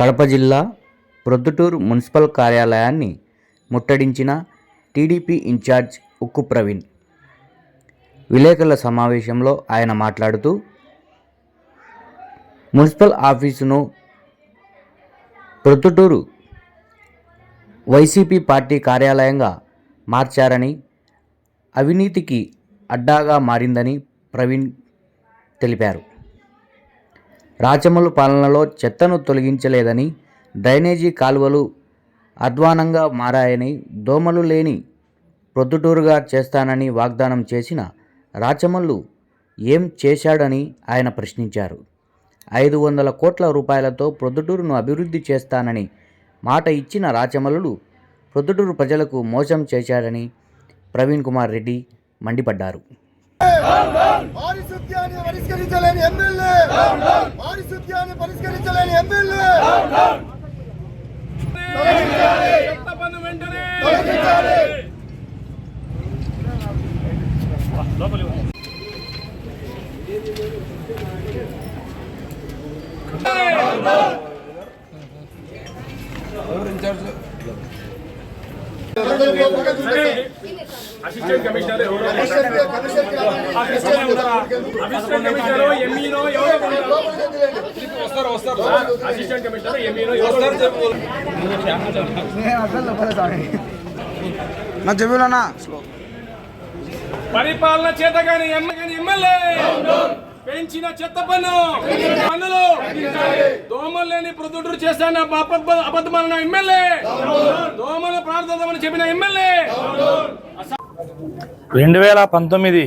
కడప జిల్లా ప్రొద్దుటూరు మున్సిపల్ కార్యాలయాన్ని ముట్టడించిన TDP incharge ఉక్కు ప్రవీణ్. విలేకరుల సమావేశంలో ఆయన మాట్లాడుతూ మున్సిపల్ ఆఫీసును ప్రొద్దుటూరు వైసీపీ పార్టీ కార్యాలయంగా మార్చారని అవినీతికి అడ్డాగా మారిందని ప్రవీణ్ తెలిపారు. రాచమల్లు పాలనలో చెత్తను తొలగించలేదని డ్రైనేజీ కాలువలు అధ్వానంగా మారాయని దోమలు లేని ప్రొద్దుటూరుగా చేస్తానని వాగ్దానం చేసిన రాచమల్లు ఏం చేశాడని ఆయన ప్రశ్నించారు. ఐదు వందల కోట్ల రూపాయలతో ప్రొద్దుటూరును అభివృద్ధి చేస్తానని మాట ఇచ్చిన రాచమల్లుడు ప్రొద్దుటూరు ప్రజలకు మోసం చేశాడని ప్రవీణ్ కుమార్ రెడ్డి మండిపడ్డారు. పారిశుద్ధ్యాన్ని పరిష్కరించలేని ఎమ్మెల్యే. పారిశుద్ధ్యాన్ని పరిష్కరించలేని ఎమ్మెల్యే. పన్ను వెంటనే. అసిస్టెంట్ కమిషనర్ ఎవరో అసిస్టెంట్ కమిషనర్ ఎంఈనో ఎవరో వస్తారు వస్తారు అసిస్టెంట్ కమిషనర్ ఎంఈనో ఎవరో నా పరిపాలన చేత గాని ఎమ్మెల్యే! పెంచిన చెత్త పన్ను. పన్నులు. దోమలు లేని ప్రొద్దుటూరు చేస్తాన అబద్ధమైన ఎమ్మెల్యే. దోమలు ప్రార్థిద్దామని చెప్పిన ఎమ్మెల్యే. రెండు వేల పంతొమ్మిది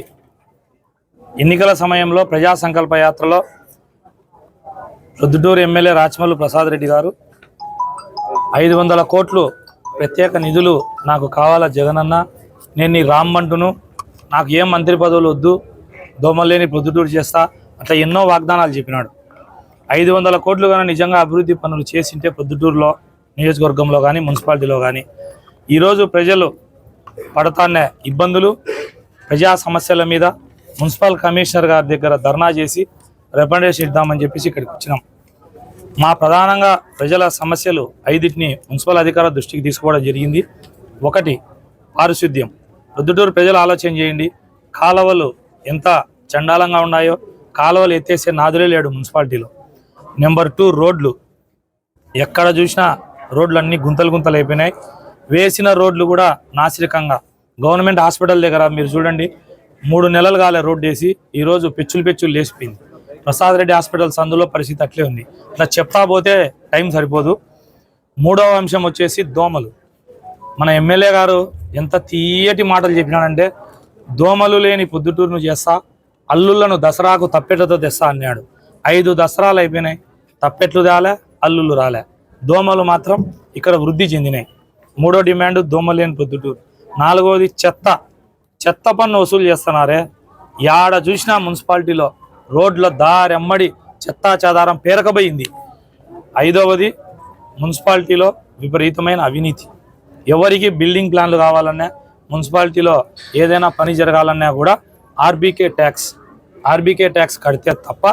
ఎన్నికల సమయంలో ప్రజా సంకల్ప యాత్రలో ప్రొద్దుటూరు ఎమ్మెల్యే రాచమల్లు ప్రసాద్ రెడ్డి గారు ఐదు వందల కోట్లు ప్రత్యేక నిధులు నాకు కావాలా జగనన్న? నేను నీ రామ్మంటును నాకు ఏం మంత్రి పదవులు వద్దు? దోమలేని ప్రొద్దుటూరు చేస్తా. అట్లా ఎన్నో వాగ్దానాలు చెప్పినాడు. ఐదు వందల కోట్లు కానీ నిజంగా అభివృద్ధి పనులు చేసింటే ప్రొద్దుటూరులో నియోజకవర్గంలో కానీ మున్సిపాలిటీలో కానీ ఈరోజు ప్రజలు పడతానే ఇబ్బందులు ప్రజా సమస్యల మీద మున్సిపల్ కమిషనర్ గారి దగ్గర ధర్నా చేసి రికమెండేషన్ ఇద్దామని చెప్పేసి ఇక్కడికి వచ్చినాం. మా ప్రధానంగా ప్రజల సమస్యలు ఐదింటిని మున్సిపల్ అధికారుల దృష్టికి తీసుకోవడం జరిగింది. ఒకటి పారిశుద్ధ్యం. ప్రొద్దుటూరు ప్రజలు ఆలోచన చేయండి. కాలువలు ఎంత చండాలంగా ఉన్నాయో కాలువలు ఎత్తేసే నాదులే లేడు మున్సిపాలిటీలో. నెంబర్ టూ రోడ్లు. ఎక్కడ చూసినా రోడ్లు అన్ని గుంతలు గుంతలు అయిపోయినాయి. వేసిన రోడ్లు కూడా నాసిరకంగా. గవర్నమెంట్ హాస్పిటల్ దగ్గర మీరు చూడండి మూడు నెలలు కాలే రోడ్డు వేసి ఈరోజు పెచ్చులు పెచ్చులు లేచిపోయింది. ప్రసాద్ రెడ్డి హాస్పిటల్ సందులో పరిస్థితి అట్లే ఉంది. ఇట్లా చెప్తా పోతే టైం సరిపోదు. మూడవ అంశం వచ్చేసి దోమలు. మన ఎమ్మెల్యే గారు ఎంత తీయటి మాటలు చెప్పినాడంటే దోమలు లేని పొద్దుటూరును చేస్తా అల్లులను దసరాకు తప్పెట్లతో తెస్తా అన్నాడు. ఐదు దసరాలు అయిపోయినాయి తప్పెట్లు రాలే అల్లుళ్ళు రాలే. దోమలు మాత్రం ఇక్కడ వృద్ధి చెందినాయి. మూడో డిమాండ్ దోమలు లేని పొద్దుటూరు. నాలుగోది చెత్త. చెత్త పన్ను వసూలు చేస్తున్నారే. యాడ చూసినా మున్సిపాలిటీలో రోడ్ల దారెమ్మడి చెత్తా చెదారం పేరకబోయింది. ఐదవది మున్సిపాలిటీలో విపరీతమైన అవినీతి. ఎవరికి బిల్డింగ్ ప్లాన్లు కావాలన్నా మున్సిపాలిటీలో ఏదైనా పని జరగాలన్నా కూడా ఆర్బీకే ట్యాక్స్ ఆర్బీకే ట్యాక్స్ కడితే తప్ప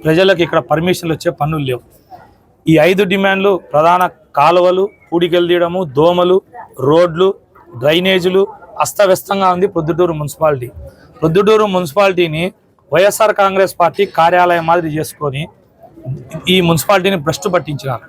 ప్రజలకు ఇక్కడ పర్మిషన్లు వచ్చే పనులు లేవు. ఈ ఐదు డిమాండ్లు ప్రధాన కాలువలు పూడికెలు తీయడము దోమలు రోడ్లు డ్రైనేజీలు అస్తవ్యస్తంగా ఉంది పొద్దుటూరు మున్సిపాలిటీ. పొద్దుటూరు మున్సిపాలిటీని వైఎస్ఆర్ కాంగ్రెస్ పార్టీ కార్యాలయం మాదిరి చేసుకొని ఈ మున్సిపాలిటీని భ్రష్టు పట్టించినారు.